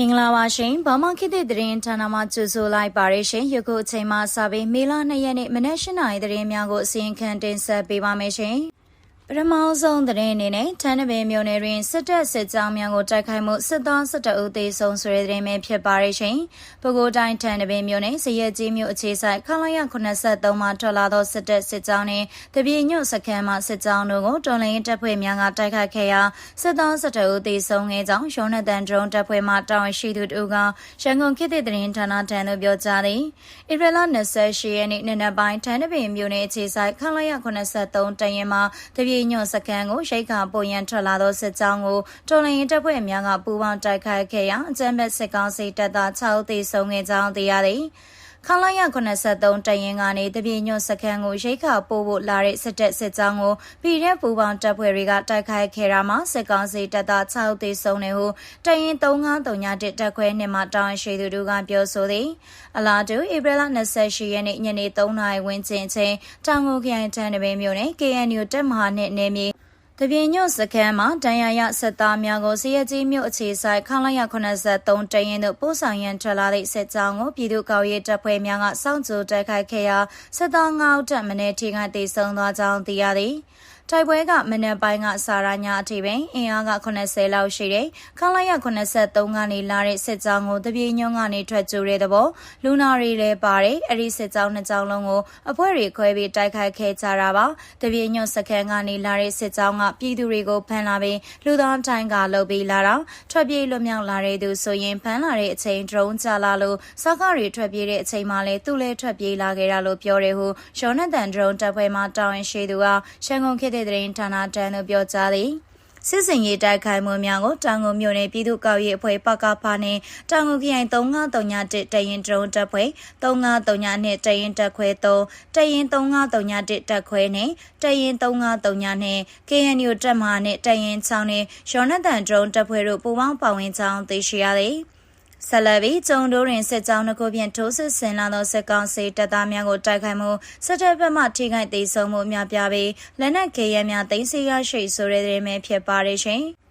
မင်္ဂလာပါရှင်။ဘာမှခေတ်သစ်သတင်းဌာနမှကြိုဆိုလိုက်ပါရရှင်။ယခုအချိန်မှစပြီးမေလ2ရက်နေ့မနက်၈နာရီသတင်းများကိုအစီရင်ခံတင်ဆက်ပေးပါမယ်ရှင်။ ပထမဆုံးသတင်းအနေနဲ့ထန်းတပင်မြို့နယ်တွင်စစ်တပ်စစ်ကြောင်းများကိုတိုက်ခိုက်မှုစစ်သားစစ်တအုပ်သေးဆုံးဆိုတဲ့သတင်းပဲဖြစ်ပါရရှင်။ပဲခူးတိုင်းထန်းတပင်မြို့နယ်စရက်ကြီးမြို့အခြေဆိုင်ခလာရ83မှာထွက်လာသောစစ်တပ်စစ်ကြောင်းနှင့်တပြေညွတ်စခန်းမှစစ်ကြောင်းတို့ကိုတော်လှန်ရေးတပ်ဖွဲ့များကတိုက်ခိုက်ခဲ့ရာစစ်သားစစ်တအုပ်သေးဆုံးခဲ့ကြောင်းရှုံးနတန်ဒရုန်းတပ်ဖွဲ့မှတာဝန်ရှိသူတို့ကရန်ကုန်ခေတ်သစ်သတင်းဌာနထံသို့ပြောကြားသည်။ဧပြီလ28ရက်နေ့နေ့နက်ပိုင်းထန်းတပင်မြို့နယ်အခြေဆိုင်ခလာရ83တရင်မှာတပြေညွန့်စခန်းကိုရိတ်ခါပုံရန်ထွက်လာသောစစ်ကြောင်းကိုတော်လှန်ရေးတပ်ဖွဲ့များကပူးပေါင်းတိုက်ခိုက်ခဲ့ရာအကြမ်းဖက်စစ်ကောင်စီတပ်သား6ဦးသေဆုံးခဲ့ကြောင်းသိရသည် ခလာရ83တရင်ကနေတပြေညွတ်စခန်းကိုရိတ်ခါပို့ဖို့လာတဲ့စစ်တပ်စစ်ကြောင်းကိုပြည်ရဲပူပေါင်းတပ်ဖွဲ့တွေကတိုက်ခိုက်ခဲ့တာမှာစစ်ကောင်စီတပ်သား6ဦးသေဆုံးတယ်ဟုတရင်3931တပ်ခွဲနှစ်မှတောင်းရှိသူတို့ကပြောဆိုသည်အလားတူဧပြီလ28ရက်နေ့ညနေ3နာရီဝန်းကျင်ချင်းတောင်ကိုခရိုင်တန်းတပင်းမြို့နယ် KNU တပ်မဟာနဲ့နေမြေ တပြင်းညွတ်စခန်းမှာတန်ရာရစစ်သားများကိုစီရကြီးမြို့အခြေဆိုင်ခလာရ83တရင်တို့ပို့ဆောင်ရန်ထွက်လာသည့်စစ်ကြောင်းကိုပြည်သူ့ကောက်ရေးတပ်ဖွဲ့များကစောင့်ကြိုတိုက်ခိုက်ခဲ့ရာစစ်သား9ဦးတပ်မင်းထိခိုက်ဒေဆုံးသွားကြောင်းသိရသည်။ တိုက်ပွဲကမနက်ပိုင်းကစာရညာအထိပင်အင်အားက80လောက်ရှိတယ်။ခလာရ83ကနေလာတဲ့စစ်ကြောင်းကိုတပြေညုံကနေထွက်ကြတဲ့သဘောလူနာတွေလည်းပါတယ်။အဲ့ဒီစစ်ကြောင်းနှစ်ကြောင်းလုံးကိုအဖွဲ့တွေခွဲပြီးတိုက်ခိုက်ခဲ့ကြတာပါ။တပြေညုံစခန်းကနေလာတဲ့စစ်ကြောင်းကပြည်သူတွေကိုဖမ်းလာပြီးလူသားတိုင်းကလှုပ်ပြီးလာတော့ထွက်ပြေးလွတ်မြောက်လာတဲ့သူဆိုရင်ဖမ်းလာတဲ့အချိန်ဒရုန်းချလာလို့စောက်ကားတွေထွက်ပြေးတဲ့အချိန်မှလည်းသူ့လည်းထွက်ပြေးလာခဲ့တာလို့ပြောတယ်ဟုရှောနတန်ဒရုန်းတပ်ဖွဲ့မှတာဝန်ရှိသူကရှန်ကုန်ခေတ်တဲ့သတင်းဌာနတန်းသို့ပြောကြားသည်စစ်စင်ရေးတိုက်ခိုက်မှုများကိုတောင်ကုန်မြို့နယ်ပြည်သူ့ကောက်ရေးအဖွဲ့ပကဖာနှင့်တောင်ကုန်ခရိုင်3931တရင်ဒရုန်းတပ်ဖွဲ့3932နှင့်တရင်တပ်ခွဲ3တရင်3931တပ်ခွဲနှင့်တရင်3932နှင့် KNU တပ်မဟာနှင့်တရင်6နှင့်ရောနသန်ဒရုန်းတပ်ဖွဲ့တို့ပူးပေါင်းပါဝင်ကြောင်းသိရှိရသည်။ ဆက်လက်ပြီးကျုံတိုးတွင်စစ်ကြောင်းတစ်ခုဖြင့်ထိုးစစ်ဆင်လာသောစစ်ကောင်စီတပ်သားများကိုတိုက်ခိုက်မှုစစ်တပ်ဘက်မှထိခိုက်သေးဆုံးမှုများပြပြီးလက်နက်ခဲယမ်းများတင်စီရရှိဆိုတဲ့တဲ့များဖြစ်ပါရရှင်။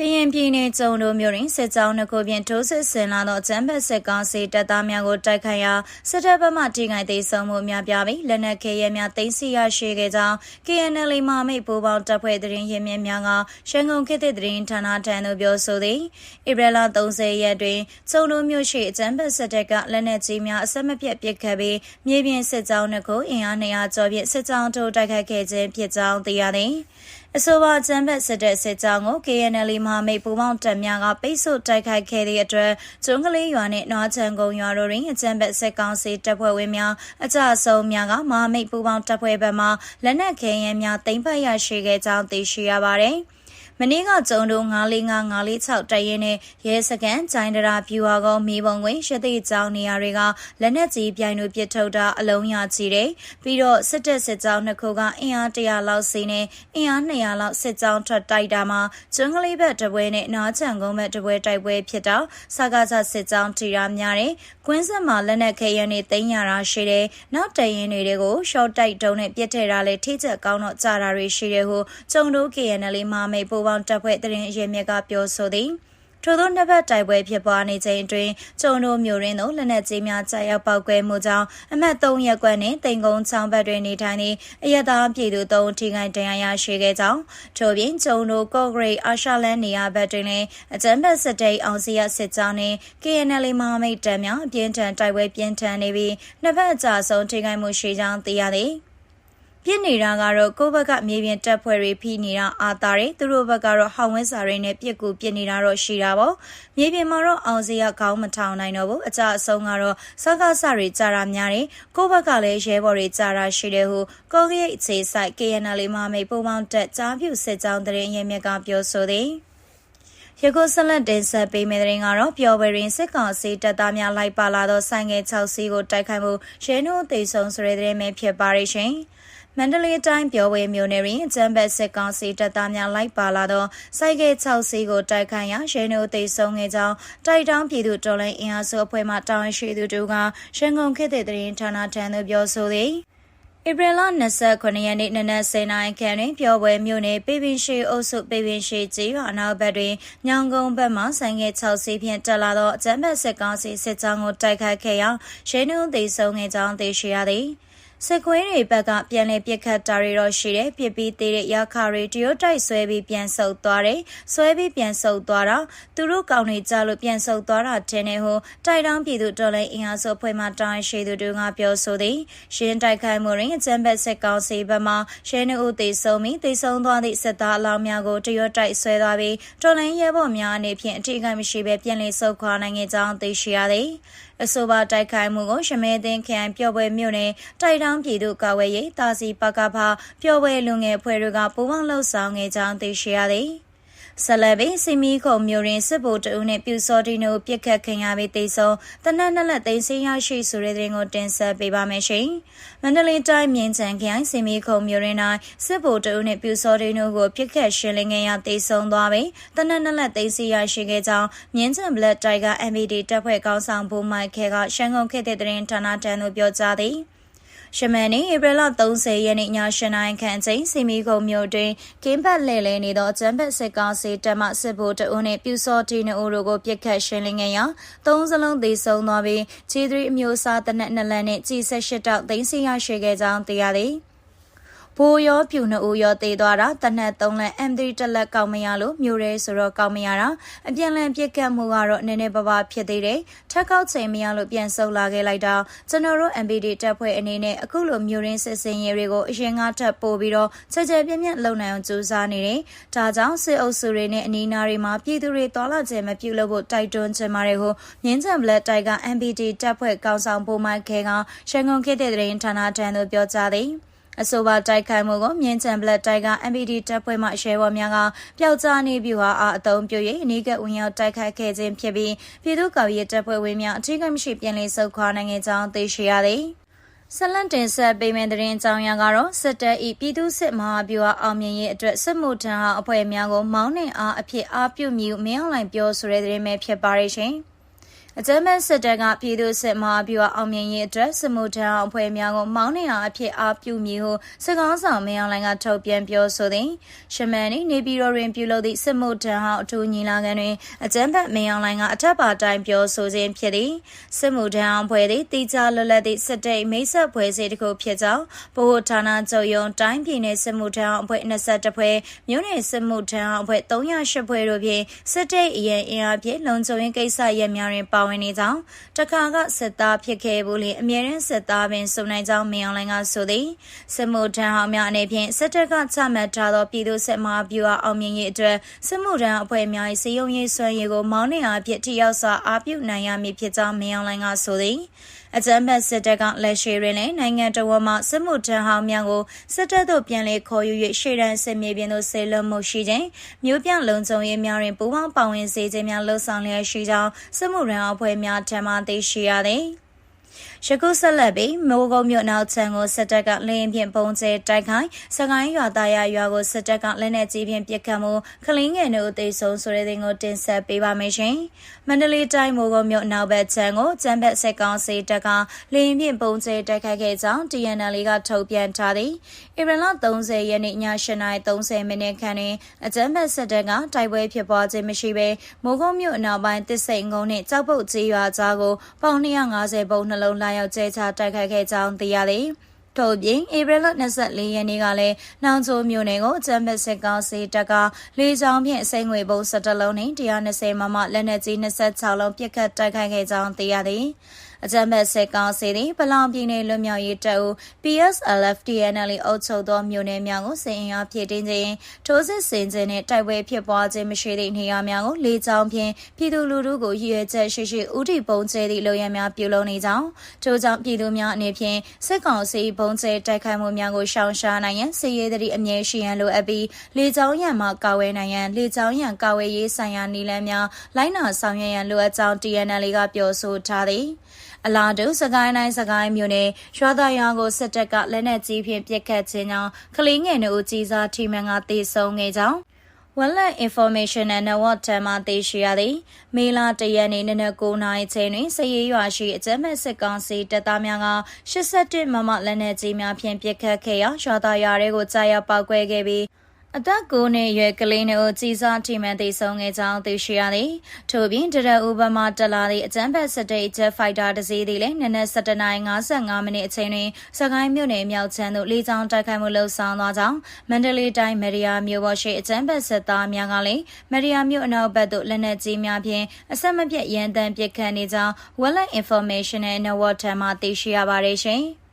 ကရင်ပြည်နယ်ကျုံတို့မြို့တွင်စစ်ကြောင်းတစ်ခုဖြင့်ထိုးစစ်ဆင်လာသောကျန်းဖက်စစ်ကောင်စီတပ်သားများကိုတိုက်ခိုက်ရာစစ်တပ်ဘက်မှထိခိုက်သေးဆုံးမှုများပြပြီးလက်နက်ခဲယမ်းများသိမ်းဆည်းရရှိခဲ့ကြောင်း KNL မာမိတ်ပူပေါင်းတပ်ဖွဲ့သတင်းရင်းမြစ်များကရန်ကုန်ခေတ်သစ်သတင်းဌာနထံသို့ပြောဆိုသည်ဧပြီလ30ရက်တွင်ကျုံတို့မြို့ရှိကျန်းဖက်စစ်တပ်ကလက်နက်ကြီးများအဆက်မပြတ်ပစ်ခတ်ပြီးမြေပြင်စစ်ကြောင်းတစ်ခုအင်အား200ကျော်ဖြင့်စစ်ကြောင်းထိုးတိုက်ခိုက်ခဲ့ခြင်းဖြစ်ကြောင်းသိရသည် အဆိုပါကျန်းဖက်စစ်တဲ့စစ်ကြောင်းကို KNL မဟာမိတ်ပူးပေါင်းတပ်များကပိတ်ဆို့တိုက်ခိုက်ခဲ့သည့်အတွက်ကျွန်းကလေးရွာနှင့်နွားချံကုန်းရွာတို့တွင်အကျန်းဖက်စစ်ကောင်စီတပ်ဖွဲ့ဝင်များအကြဆုံးများကမဟာမိတ်ပူးပေါင်းတပ်ဖွဲ့ဘက်မှလက်နက်ခဲယမ်းများတင်ဖက်ရရှိခဲ့ကြောင်းသိရှိရပါသည်။ မနေ့ကကျုံတို့945 946တရင်နဲ့ရဲစကန်ဂျိုင်းဒရာဖြူဟာကုန်းမီးပုံဝင်ရှသိကျောင်းနေရာတွေကလက်နက်ကြီးပြိုင်တို့ပစ်ထုတ်တာအလုံးရကြီးတယ်ပြီးတော့စစ်တပ်စစ်ကြောင်းနှစ်ခုကအင်အား100လောက်စီနဲ့အင်အား200လောက်စစ်ကြောင်းထွက်တိုက်တာမှာကျွန်းကလေးဘက်တပွဲနဲ့နားချံကုန်းဘက်တပွဲတိုက်ပွဲဖြစ်တော့စကားကြစစ်ကြောင်းတီရာများတယ်ကွင်းဆက်မှာလက်နက်ခဲယမ်းတွေတင်ရတာရှိတယ်နောက်တရင်တွေကိုရှော့တိုက်တုံးနဲ့ပြစ်ထည့်တာလဲထိချက်ကောင်းတော့ကြာတာတွေရှိတယ်ဟုကျုံတို့ KNL မှာမိတ်ပူပေါင်းတပ်ဖွဲ့တရင်အရင်မြက်ကပြောဆိုသည်ထို့သောနှစ်ဖက်တိုက်ပွဲဖြစ်ပွားနေချိန်အတွင်းကျုံတို့မျိုးရင်းသို့လက်နက်ကြီးများကြာရောက်ပောက်ကွဲမှုကြောင့်အမှတ်3ရပ်ကွက်နှင့်တိန်ကုန်းချောင်းဘက်တွင်နေထိုင်သည့်အရသာပြည်သူ၃ထိခိုက်ဒဏ်ရာရရှိခဲ့ကြောင်းထို့ပြင်ကျုံတို့ကော့ဂရိတ်အာရှလန်နေရာဘက်တွင်လည်းအကြမ်းဖက်စစ်တေးအောင်စီရစစ်ကြောင်းနှင့် KNL မဟာမိတ်တပ်များအပြင်းထန်တိုက်ပွဲပြင်းထန်နေပြီးနှစ်ဖက်အကြဆုံးထိခိုက်မှုရှိကြောင်းသိရသည်။ ပြစ်နေတာကတော့ကိုယ့်ဘက်ကမြေပြင်တပ်ဖွဲ့တွေဖိနေတာအာသာတွေသူတို့ဘက်ကတော့ဟောင်ဝင်းစာတွေနဲ့ပြစ်ကူပြစ်နေတာတော့ရှိတာပေါ့မြေပြင်မှာတော့အောင်စီရခေါင်းမထောင်နိုင်တော့ဘူးအကြအဆုံးကတော့စကားစတွေကြာတာများတယ်ကိုယ့်ဘက်ကလည်းရဲဘော်တွေကြာတာရှိတယ်ဟုကောကရိတ်အခြေဆိုင် KNL မမိတ်ပုံပေါင်းတက်ကြားဖြူစစ်ကြောင်းတရင်ရဲမြက်ကပြောဆိုသည်ရခိုဆက်လက်တင်ဆက်ပေးမယ့်တဲ့ရင်ကတော့ပျော်ဝရင်စစ်ကောင်စီတပ်သားများလိုက်ပါလာသောဆိုင်ငယ်6စီးကိုတိုက်ခိုက်မှုရဲနှိုးသိဆုံဆိုတဲ့တဲ့မဲ့ဖြစ်ပါရရှင်။ မန္တလေးတိုင်းပြောဝဲမြို့နယ်တွင်ကျမ်းဘက်စစ်ကောင်စီတပ်သားများလိုက်ပါလာသောစိုက်ကဲ6စီးကိုတိုက်ခိုက်ရာရဲနိုသိဆုံးခဲ့ကြောင်းတိုက်တောင်းပြည်သူတော်လှန်အင်အားစုအဖွဲ့မှတာဝန်ရှိသူတို့ကရန်ကုန်ခေတ်သစ်သတင်းဌာနထံသို့ပြောဆိုသည်ဧပြီလ29ရက်နေ့နနက်10:00နာရီခန့်တွင်ပျော်ပွဲမြို့နယ်ပေပင်ရှိအုပ်စုပေပင်ရှိကြီးရွာအနောက်ဘက်တွင်ညောင်ကုန်းဘက်မှဆိုင်ငယ်6စီးဖြင့်တက်လာသောအကြမ်းဖက်စစ်ကောင်စီစစ်ကြောင်းကိုတိုက်ခိုက်ခဲ့ရာရဲနှုန်းသေးဆုံးခဲ့ကြောင်းသိရှိရသည်။ စစ်ခွေးတွေဘက်ကပြန်လည်ပြစ်ခတ်တာတွေတော့ရှိတယ်ပြစ်ပြီးသေးတဲ့ရခတွေတရုတ်တိုက်ဆွဲပြီးပြန်ဆုပ်သွားတယ်ဆွဲပြီးပြန်ဆုပ်သွားတာသူတို့ကောင်းနေကြလို့ပြန်ဆုပ်သွားတာတင်နေဟိုတိုက်တောင်းပြည်သူတော်လိုင်းအင်အားစုဖွဲ့မှတောင်းရှိသူတို့ကပြောဆိုသည်ရှင်းတိုက်ခိုက်မှုတွင်အကြံဘက်စစ်ကောင်စီဘက်မှရှင်းနှုတ်သေးဆုံးပြီးသေဆုံးသွားသည့်စစ်သားအလောင်းများကိုတရုတ်တိုက်ဆွဲသွားပြီးတော်လိုင်းရဲဘော်များအနေဖြင့်အထိကိမရှိဘဲပြန်လည်ဆုပ်ခွာနိုင်ခဲ့ကြောင်းသိရှိရသည်အဆိုပါတိုက်ခိုက်မှုကိုရှမဲသိန်းခရိုင်ပျော်ပွဲမြို့နယ်တိုက်တောင်းပြည်သူ့ကာဝယ်ရေးတာစီပကဖပျော်ပွဲလူငယ်ဖွဲ့တွေကပူးပေါင်းလှုပ်ဆောင်ခဲ့ကြောင်းသိရှိရသည်ဆလဘီစီမီခုံမျိုးရင်းစစ်ဗိုလ်တအုပ်နဲ့ပြူစောတီနိုပြစ်ခတ်ခင်ရပြီးတေဆုံးတနက်နက်လက်သိမ်းဆင်းရရှိဆိုတဲ့တဲ့ကိုတင်ဆက်ပေးပါမယ်ရှင်။မန္တလေးတိုင်းမြင်းချံခရိုင်စီမီခုံမျိုးရင်းတိုင်းစစ်ဗိုလ်တအုပ်နဲ့ပြူစောတီနိုကိုပြစ်ခတ်ရှင်းလင်းခဲ့ရတေဆုံးသွားပြီးတနက်နက်လက်သိမ်းဆင်းရရှိခဲ့ကြောင်းမြင်းချံဘလက်တိုက်က MVD တပ်ဖွဲ့ကောင်းဆောင်ဘူမိုက်ခဲကရှမ်းကုန်ခေတ်တဲ့တဲ့ဌာနတန်းတို့ပြောကြားသည်။ ရှမန်နေဧပြီလ30ရက်နေ့ည8နာရီခန့်ချိန်စီမီကုံမြို့တွင်ကင်းဘတ်လဲလဲနေသောကျန်းဘတ်စစ်ကောင်စီတပ်မှစစ်ဗိုလ်တအုပ်နှင့်ပြူစောတီနှုတ်တို့ကိုပြစ်ခတ်ရှင်းလင်းခဲ့ရာသုံးစလုံးသေဆုံးသွားပြီးခြေသီးအမျိုးအစားတနက်နှစ်လက်နှင့်ကြီးဆက်ရှစ်တောက်သိမ်းဆည်းရရှိခဲ့ကြောင်းသိရသည်။ ဘိုးရောပြူနှစ်ဦးရောတေးသွားတာတနက်သုံးလက် M3 တက်လက်ကောက်မရလို့မျိုးရဲဆိုတော့ကောက်မရတာအပြန်လန်ပြစ်ကတ်မှုကတော့နည်းနည်းပါးပါးဖြစ်သေးတယ်ထက်ကောက်ချိန်မရလို့ပြန်ဆုတ်လာခဲ့လိုက်တာကျွန်တော်တို့ MPD တက်ဖွဲ့အနေနဲ့အခုလိုမျိုးရင်းစစ်စင်ရေးတွေကိုအရင်ကထပ်ပို့ပြီးတော့ချက်ချက်ပြင်းပြင်းလုံနိုင်အောင်ကြိုးစားနေတယ်ဒါကြောင့်စစ်အုပ်စုတွေနဲ့အနီးနားတွေမှာပြည်သူတွေတော်လာခြင်းမပြုလုပ်ဖို့တိုက်တွန်းချင်ပါတယ်ဟုမြင်းချံဘလက်တိုက်က MPD တက်ဖွဲ့ကောင်းဆောင်ပိုမိုခဲကရှန်ကုန်ခေတ်တဲ့တဲ့ဌာနထံသို့ပြောကြားသည် အဆိုပါတိုက်ခိုက်မှုကိုမြင်းချံဘလက်တိုက်က MPD တပ်ဖွဲ့မှရဲဘော်များကပျောက်ကြားနေပြီဟာအသုံးပြု၍အနီးကပ်ဝင်ရောက်တိုက်ခိုက်ခဲ့ခြင်းဖြစ်ပြီးပြည်သူ့ကော်ရေးတပ်ဖွဲ့ဝင်များအထူးကမရှိပြန်လည်ဆုတ်ခွာနိုင်ကြောင်းသိရှိရသည်ဆလန်တင်ဆက်ပေးမယ့်သတင်းကြောင်းရကတော့စစ်တပ်ဤပြည်သူစစ်မဟာဗျူဟာအောင်မြင်ရေးအတွက်စစ်မှုထမ်းဟောင်းအဖွဲ့များကိုမောင်းနှင်အားအဖြစ်အားပြုမြူမင်းအောင်လှိုင်ပြောဆိုတဲ့သတင်းပဲဖြစ်ပါရရှင်။ အကြမ်းဖက်စစ်တပ်ကပြည်သူစစ်မဟာဗျူဟာအောင်မြင်ရေးအတွက်စမှုထမ်းအဖွဲ့များကိုမောင်းနေအောင်အဖြစ်အားပြုမည်ဟုစစ်ကောင်းဆောင်မင်းအောင်လှိုင်ကထုတ်ပြန်ပြောဆိုသည်ရှမန်နီနေပြည်တော်တွင်ပြုလုပ်သည့်စမှုထမ်းဟောင်းအထူးညီလာခံတွင်အကြမ်းဖက်မင်းအောင်လှိုင်ကအထက်ပါတိုင်းပြောဆိုခြင်းဖြစ်သည်စစ်မှုထမ်းအဖွဲ့သည်တိကျလွတ်လပ်သည့်စစ်တပ်မိတ်ဆက်ဖွဲ့စည်းတစ်ခုဖြစ်ကြောင်းဗဟိုဌာနချုပ်ယုံတိုင်းပြည်နယ်စစ်မှုထမ်းအဖွဲ့22ဖွဲ့မြို့နယ်စစ်မှုထမ်းအဖွဲ့308ဖွဲ့တို့ဖြင့်စစ်တပ်အရင်အင်အားဖြင့်လုံခြုံရေးကိစ္စရပ်များတွင်ပါဝင်နေကြောင်းတခါကစစ်သားဖြစ်ခဲ့ဘူးလေအမြဲတမ်းစစ်သားပင်စုံနိုင်ကြောင်းမင်းအောင်လှိုင်ကဆိုသည်စစ်မှုထမ်းဟောင်းများအနေဖြင့်စစ်တပ်ကချမှတ်ထားသောပြည်သူစစ်မှဗျူဟာအောင်မြင်ရေးအတွက်စစ်မှုထမ်းအဖွဲ့များ၏စည်းရုံးရေးဆွမ်းရည်ကိုမောင်းနှင်အားဖြင့်ထိရောက်စွာအားပြုနိုင်ရမည်ဖြစ်ကြောင်းမင်းအောင်လှိုင်ကဆိုသည် အကြမ်းဖက်စစ်တပ်ကလက်ရှိတွင်လည်းနိုင်ငံတော်မှစစ်မှုထမ်းဟောင်းများကိုစစ်တပ်သို့ပြန်လည်ခေါ်ယူ၍ရှေ့တန်းစစ်မြေပြင်သို့ဆေးလွှတ်မှုရှိခြင်းမြို့ပြလုံခြုံရေးများတွင်ပူးပေါင်းပါဝင်စေခြင်းများလှုံ့ဆော်လျက်ရှိကြောင်းစစ်မှုရန်အဖွဲ့များထံမှသိရှိရသည်။ ယခုဆက်လက်ပြီးမိုးကုံမြို့နောက်ချံကိုစစ်တပ်ကလင်းဖြင့်ပုံကျဲတိုက်ခိုင်းစကိုင်းရွာသားရရွာကိုစစ်တပ်ကလက်နက်ကြီးဖြင့်ပစ်ခတ်မှုခလင်းငယ်တို့အသေးဆုံးဆိုတဲ့တင်ကိုတင်ဆက်ပေးပါမယ်ရှင်။မန္တလေးတိုင်းမိုးကုံမြို့နောက်ဘက်ချံကိုကျန်းဘက်စစ်ကောင်စီတပ်ကလင်းဖြင့်ပုံကျဲတိုက်ခိုက်ခဲ့ကြောင်း TNL ကထုတ်ပြန်ထားသည်။ဧပြီလ30ရက်နေ့ည8:30မိနစ်ခန့်တွင်အကျန်းဘက်စစ်တပ်ကတိုက်ပွဲဖြစ်ပွားခြင်းမရှိဘဲမိုးကုံမြို့အနောက်ပိုင်းတစ်စိန်ကုန်းနှင့်ကြောက်ပုတ်ကြီးရွာကြားကိုပေါင်250ပုံနှလုံးလာရောက်ကျဲချတိုက်ခိုက်ခဲ့ကြောင်းသိရသည်။ထို့ပြင်ဧပြီလ24ရက်နေ့ကလည်းနောင်ချိုမြို့နယ်ကိုကျမ်းမစ်စစ်ကောင်စီတပ်ကလေကြောင်းဖြင့်အစိမ်းငွေပုံ17လုံးနဲ့120မမလက်နက်ကြီး26လုံးပစ်ခတ်တိုက်ခိုက်ခဲ့ကြောင်းသိရသည်။ အကြမ်းဖက်စစ်ကောင်စီသည်ပလောင်ပြည်နယ်လွတ်မြောက်ရေးတပ်ဦး PSLF TNL အုပ်ချုပ်သောမြို့နယ်များကိုစစ်အင်အားဖြည့်တင်းခြင်းထိုးစစ်ဆင်ခြင်းနှင့်တိုက်ပွဲဖြစ်ပွားခြင်းမရှိသည့်နေရာများကိုလေကြောင်းဖြင့်ပြည်သူလူထုကိုရည်ရွယ်ချက်ရှိရှိဥတီပုံကျဲသည့်လုပ်ရများပြုလုပ်နေကြောင်းထို့ကြောင့်ပြည်သူများအနေဖြင့်စစ်ကောင်စီပုံကျဲတိုက်ခိုက်မှုများကိုရှောင်ရှားနိုင်ရန်စစ်ရေးသည့်အမြဲရှိရန်လိုအပ်ပြီးလေကြောင်းရန်မှကာဝယ်နိုင်ရန်လေကြောင်းရန်ကာဝယ်ရေးဆိုင်ရာနည်းလမ်းများလိုက်နာဆောင်ရွက်ရန်လိုအပ်ကြောင်း TNL ကပြောဆိုထားသည် အလားတူစကိုင်းတိုင်းစကိုင်းမြို့နယ်ရွာသားရွာကိုစစ်တပ်ကလက်နက်ကြီးဖြင့်ပစ်ခတ်ခြင်းကြောင့်ကလေးငယ်တို့ကြီးစားထိမှန်ကတေဆုံးခဲ့ကြောင်း Wallet Information and Network ထံမှသိရှိရသည်မေလတရက်နေ့နနက်9:00နာရီချိန်တွင်စည်ရရွာရှိအကြမ်းမဲ့စစ်ကောင်စီတပ်သားများက81မမလက်နက်ကြီးများဖြင့်ပစ်ခတ်ခဲ့ရာရွာသားရွာတွေကိုကြားရောက်ပောက်ကွဲခဲ့ပြီး အသက်9နှစ်အရွယ်ကလေးနှုတ်ကြီးစားထိမှန်သိဆုံးခဲ့ကြောင်းသိရှိရသည်ထို့ပြင်တရဥပမာတလာသည့်အကြမ်းဖက်စစ်တေး Jet Fighter တစ်စီးသည်လည်းနနက်7:55မိနစ်အချိန်တွင်စကိုင်းမြို့နယ်မြောက်ချမ်းသို့လေကြောင်းတိုက်ခိုက်မှုလှုပ်ဆောင်သွားကြောင်းမန္တလေးတိုင်းမရီယာမြို့ပေါ်ရှိအကြမ်းဖက်စစ်သားများကလည်းမရီယာမြို့အနောက်ဘက်သို့လက်နက်ကြီးများဖြင့်အဆက်မပြတ်ရန်တမ်းပစ်ခတ်နေကြောင်း Wallet Information နဲ့ Network ထံမှသိရှိရပါတယ်ရှင်။